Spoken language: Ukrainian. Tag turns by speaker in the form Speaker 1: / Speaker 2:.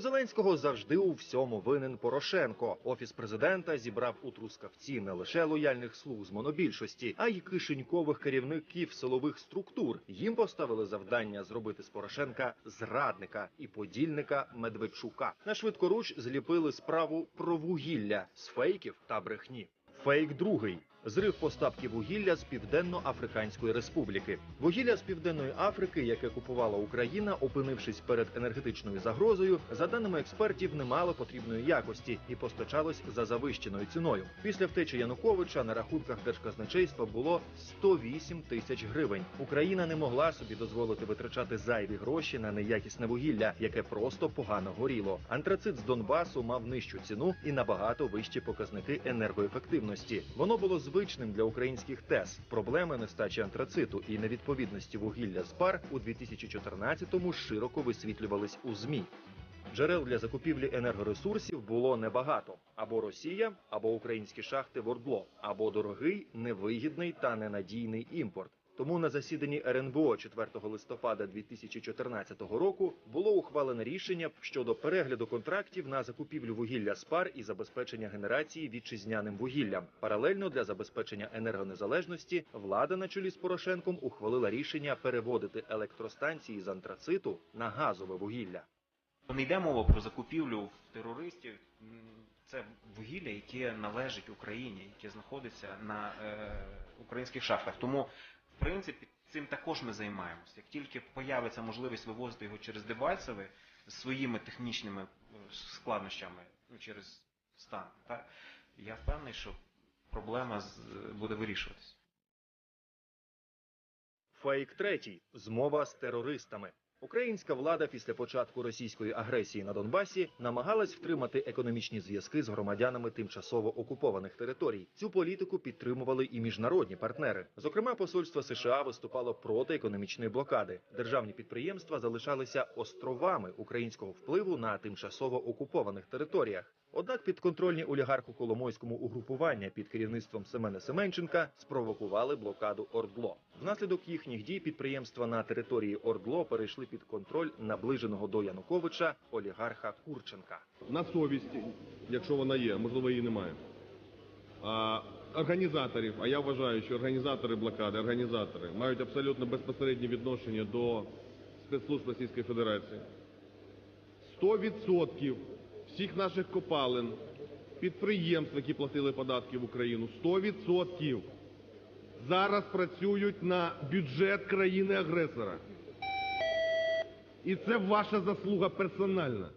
Speaker 1: Зеленського завжди у всьому винен Порошенко. Офіс президента зібрав у трускавці не лише лояльних слуг з монобільшості, а й кишенькових керівників силових структур. Їм поставили завдання зробити з Порошенка зрадника і подільника Медведчука. На швидкоруч зліпили справу про вугілля з фейків та брехні. Фейк другий. Зрив поставки вугілля з Південно-Африканської Республіки. Вугілля з Південної Африки, яке купувала Україна, опинившись перед енергетичною загрозою, за даними експертів, не мало потрібної якості і постачалось за завищеною ціною. Після втечі Януковича на рахунках держказначейства було 108 тисяч гривень. Україна не могла собі дозволити витрачати зайві гроші на неякісне вугілля, яке просто погано горіло. Антрацит з Донбасу мав нижчу ціну і набагато вищі показники енергоефективності. Воно було звичним для українських ТЕС. Проблеми нестачі антрациту і невідповідності вугілля з пар у 2014-му широко висвітлювались у змі. Джерел для закупівлі енергоресурсів було небагато: або Росія, або українські шахти в Ордло, або дорогий, невигідний та ненадійний імпорт. Тому на засіданні РНБО 4 листопада 2014 року було ухвалене рішення щодо перегляду контрактів на закупівлю вугілля з пар і забезпечення генерації вітчизняним вугіллям. Паралельно для забезпечення енергонезалежності влада на чолі з Порошенком ухвалила рішення переводити електростанції з антрациту на газове вугілля.
Speaker 2: Не йде мова про закупівлю терористів. Це вугілля, яке належить Україні, яке знаходиться на е, українських шахтах. Тому, принципі, цим також ми займаємося. Як тільки появиться можливість вивозити його через Дебальцеве з своїми технічними е, складнощами, ну, через стан, так, я впевнений, що проблема буде вирішуватись.
Speaker 1: Фейк третій змова з терористами. Українська влада після початку російської агресії на Донбасі намагалась втримати економічні зв'язки з громадянами тимчасово окупованих територій. Цю політику підтримували і міжнародні партнери. Зокрема, посольство США виступало проти економічної блокади. Державні підприємства залишалися островами українського впливу на тимчасово окупованих територіях. Однак підконтрольні олігарху Коломойському угрупування під керівництвом Семена Семенченка спровокували блокаду Ордло. Внаслідок їхніх дій підприємства на території Ордло перейшли під контроль наближеного до Януковича олігарха Курченка.
Speaker 3: на совісті, якщо вона є, можливо, її немає. А, організаторів, а я вважаю, що організатори блокади, організатори мають абсолютно безпосереднє відношення до спецслужб Російської Федерації. 100% всіх наших копалин, підприємств, які платили податки в Україну, 100% зараз працюють на бюджет країни-агресора. І це ваша заслуга персональна.